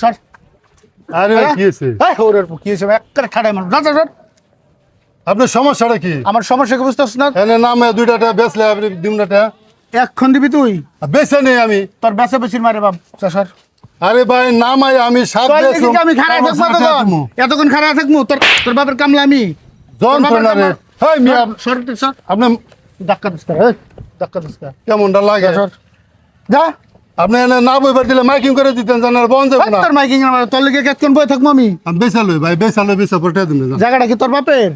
সর আরে হ্যাঁ? কি হয়েছে? এই ওর ওর কি হয়েছে একটা ঠাড়াই মানুষ না সর আপনার সমস্যাটা কি? আমার সমস্যা কি বুঝতে না এনে নামে দুইটা বেচলে আপনি দিমনাটা এক্ষণ দিবি তুই? বেচে নেই আমি। তোর বেসে বেশির মারে বাপ সর আরে ভাই নামাই আমি সাত তোর আমি আমার থাকব। এতক্ষণ খারাপ থাকব তোর তোর বাপের কামলা আমি। যন্ত্রণা রে। হাই মিয়া। সর সর আপনার ধাক্কা দিস কর এই, ধাক্কা দিস কেমনটা লাগে? সর যা। আপনি না বইবার দিলে মাইকিং করে দিতেন জানার বন্ধ যাব না। তোর মাইকিং তোর লিগে কেতক্ষণ বই থাকব আমি? আমি বেচালই ভাই বেচালই বেচা পড়তে দিন জায়গাটা কি তোর বাপের?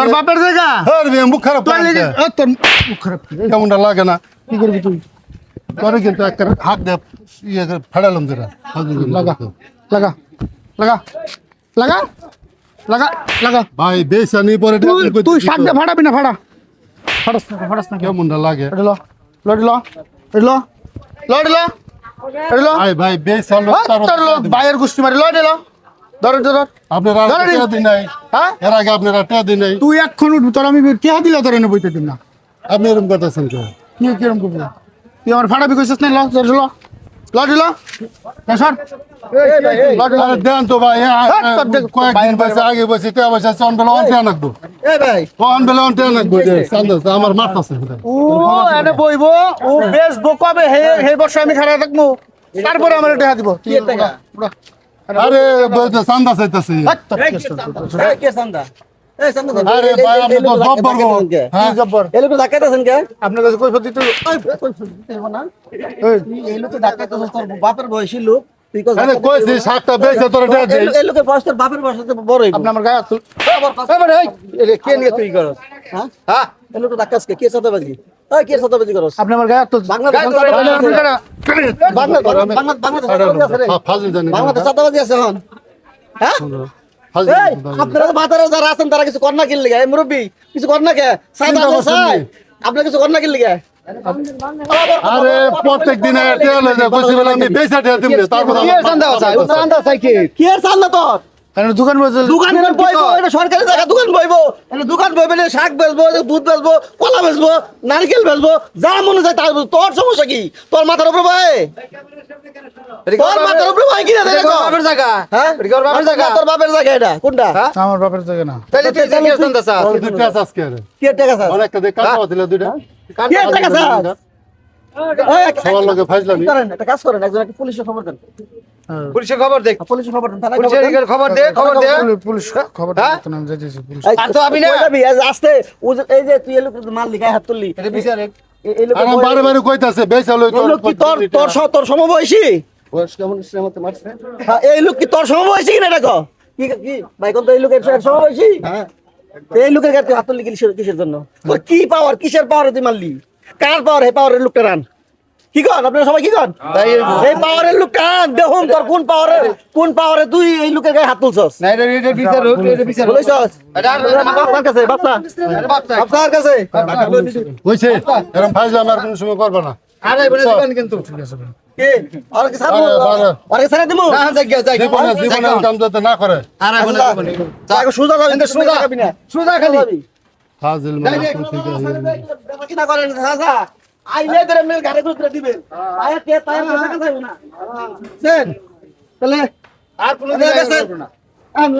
তোর বাপের জায়গা? আরে মিয়া, মুখ খারাপ তোর লিগে তোর মুখ খারাপ? কেমনটা লাগে না? কি করবি তুই? পরে কিন্তু একটা হাত দিয়ে ইয়ে করে ফাড়ালাম যেটা লাগা লাগা লাগা লাগা লাগা লাগা। ভাই বেচা নি পরে তুই আপনি কইতে তুই কি শাক দিয়ে ফাড়াবি না ফাড়া। ফাড়াস না ফাড়াস না কেমনটা লাগে? এডি ল লডি ল এডি ল লডি ল। ভাই গুষ্টি মারি ধর ধর। আপনারা দিন নাই। হ্যাঁ? এর আগে আপনারা দিন নাই। তুই তোর আমি কে দিলে তোর এনে বইতে দিন না। আপনি এরকম কথা শুনছো কি করবি? তুই আমার ফাটা বিকাশ না ল ধর ল। লডি ল সর লডি ল আরে দেন তো ভাই হ্যাঁ, তোর দেখ- কয়েকদিন বসে আগে বসে টেয়া বসে বেলা অন টেয়া নাকবো এই ভাই। অন বেলা অন যে চান্দা আমার মারতাছে ও এনে বইবো ও বেচবো কবে? হে হে বর্ষ আমি খারাপ থাকব তারপরে আমার এটা দিব। কি এর টাকা? আরে বলতে চান্দা চাইতাছে। কে কে চান্দা? এই চান্দা দাও। আরে এই- এই- ভাই আপনি তো জব করব ধাক্কা দেন কে? হ্যাঁ কি জব্বর এই লোক ধাক্কা কে? আপনার কাছে কই ফদি তুই এই, এই, না? এই, এই লোকে তোর বাপের বয়সী লোক আরে কইছি শাকটা বেচে তোরা টেয়া এই এই লোকের বয়স তোর বাপের বয়স থেকে বড় আপনি আমার গায়ে তুল এবারে এই, কে নিয়ে তুই করস? হ্যাঁ? এই লোকটা ধাক্কা আজকে, কে চাঁদাবাজি? এই, কে চাঁদাবাজি করস? আপনি আমার গায়ে তুল বাংলাদেশ আছে। গায়ে- বাংলা- বাংলা- বাংলা- বাংলাদেশ চাঁদাবাজি আছে রে। ফাজিল জানি না। বাংলাদেশ চাঁদাবাজি আছে এখন। হ্যাঁ? আপনারা মাথারা যারা আছেন তারা কিছু কর না কিনলে গে, এই মুরব্বি কিছু কর না কে সাদা সাই। আপনারা কিছু কর না কিনলে গে? আরে প্রত্যেক দিনে টেয়া লয়ে যায় কইছি আমি বেচা টেয়া দিম তারপর কি চান্দা আছে? ও চান্দা চাই কি চান্দা তোর? দোকান বসে দোকান বইবো, এটা সরকারি জায়গা, দোকান বইবো। এটা দোকান বইবে শাক বেচবো, দুধ বেচবো, কলা বেচবো, নারকেল বেচবো, যা মনে চায় তাই বেচবো। তোর সমস্যা কি? তোর মাথার উপরে বয়? তোর মাথার উপরে বয় কিনা দেয় দেখো? হ্যাঁ? তোর বাপের জায়গা এটা, কোনটা? আমার বাপের না আজকে। কি টাকা? অনেকটা দিলে দুইটা কি টাকা চাস? সবার লগে ফাইজলামি করেন, একটা কাজ করেন, একজন একটা পুলিশের খবর দেন। পুলিশের খবর দেখ। পুলিশের খবর দেন, পুলিশের খবর দে খবর দে। পুলিশ- পুলিশ খবর হ্যাঁ? আমি যাইতেছি পুলিশ এই, আর তো আমি না। কই যাবি? এই যে আস্তে, এই যে তুই এই মাল লিখায় হাত তুললি। এটা বিচার এই- এই লোকের আর আমি বয়স- বারে বারে কইতাছে বেচা লই এই লোক কি তোর হ্যাঁ, এই লোক কি তোর সমবয়সী কিনা দেখো কি? কি ভাই কোন তো এই লোকের এক সমবয়সী? তো এই লোকের গায়ে হাত তুললি কিসের জন্য? কি পাওয়ার কিসের পাওয়ারে তুই মারলি? কার পাওয়ার হে পাওয়ারের লোকটা রান। কি কর আপনারা সবাই কি কর এই পাওয়ারের লোক কান দেখুন তোর কোন পাওয়ারে কোন পাওয়ারে তুই এই লোকের গায়ে হাত তুলছস? না এটা এটা বিচার হোক এটা বিচার হোক বলেছস? বাপসার কাছে বাপসা বাপসা বাপসার। কাছে। কইছে এরকম ফাইজলামি আর কোনো সময় করবে না। আরে বলে দিবেন কিন্তু। কে? আর কি সারবো? আরে, আরে। আর কি সারা দিমু? না জায়গা জায়গা জীবনে জীবনে কাম যাতে না করে। আরে বলে দিবেন আগে সোজা যাবি কিন্তু সোজা। যাবি না সুজা খালি। ফাজিল মানে কি না করেন সাজা? আইলে ধরে মেল গাড়ি করে দিবে আয়া কে তাই টাকা যাবে না স্যার তাহলে আর কোন জায়গা স্যার। না আম